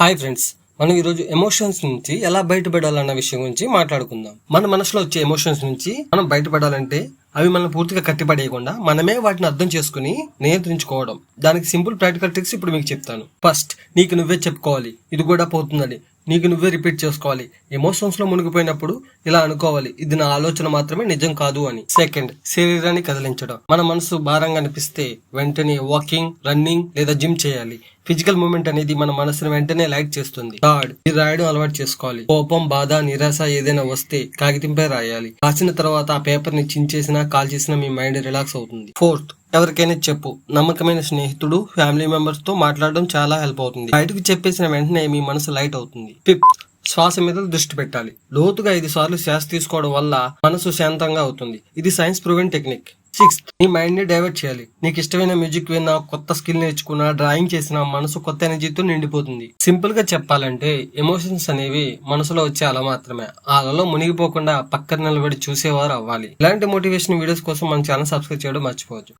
Hi friends మనం ఈరోజు emotions నుంచి ఎలా బయటపడాలన్న విషయం గురించి మాట్లాడుకుందాం. మన మనసులో వచ్చే ఎమోషన్స్ నుంచి మనం బయటపడాలంటే అవి మనం పూర్తిగా కట్టిపడేయకుండా మనమే వాటిని అర్థం చేసుకుని నియంత్రించుకోవడం. దానికి సింపుల్ ప్రాక్టికల్ ట్రిక్స్ ఇప్పుడు మీకు చెప్తాను. ఫస్ట్ నీకు నువ్వే చెప్పుకోవాలి. ఇది కూడా పోతుందని నీకు నువ్వే రిపీట్ చేసుకోవాలి. ఎమోషన్స్లో మునిగిపోయినప్పుడు ఇలా అనుకోవాలి. ఇది నా ఆలోచన మాత్రమే నిజం కాదు అని. సెకండ్ శరీరాన్ని కదిలించడం. మన మనసు భారంగా అనిపిస్తే వెంటనే వాకింగ్ రన్నింగ్ లేదా జిమ్ చేయాలి. ఫిజికల్ మూమెంట్ అనేది మన మనసును వెంటనే లైట్ చేస్తుంది. థర్డ్ ఇది రాయడం అలవాటు చేసుకోవాలి. కోపం బాధ నిరాశ ఏదైనా వస్తే కాగితంపై రాయాలి. రాసిన తర్వాత ఆ పేపర్ని చించేసినా కాల్ చేసినా మీ మైండ్ రిలాక్స్ అవుతుంది. ఫోర్త్ ఎవరికైనా చెప్పు. నమ్మకమైన స్నేహితుడు ఫ్యామిలీ మెంబర్స్తో మాట్లాడడం చాలా హెల్ప్ అవుతుంది. బయటకు చెప్పేసిన వెంటనే మీ మనసు లైట్ అవుతుంది. ఫిఫ్త్ శ్వాస మీద దృష్టి పెట్టాలి. లోతుగా ఐదు సార్లు శ్వాస తీసుకోవడం వల్ల మనసు శాంతంగా అవుతుంది. ఇది సైన్స్ ప్రూవెన్ టెక్నిక్. సిక్స్త్. నీ మైండ్ని డైవర్ట్ చేయాలి. నీకు ఇష్టమైన మ్యూజిక్ విన్నా కొత్త స్కిల్ నేర్చుకున్నా డ్రాయింగ్ చేసినా మనసు కొత్త ఎనర్జీతో నిండిపోతుంది. సింపుల్గా చెప్పాలంటే ఎమోషన్స్ అనేవి మనసులో వచ్చే అల మాత్రమే. ఆ అలలో మునిగిపోకుండా పక్కన నిలబడి చూసేవారు అవ్వాలి. ఇలాంటి మోటివేషన్ వీడియోస్ కోసం మన ఛానల్ సబ్స్క్రైబ్ చేయడం మర్చిపోవచ్చు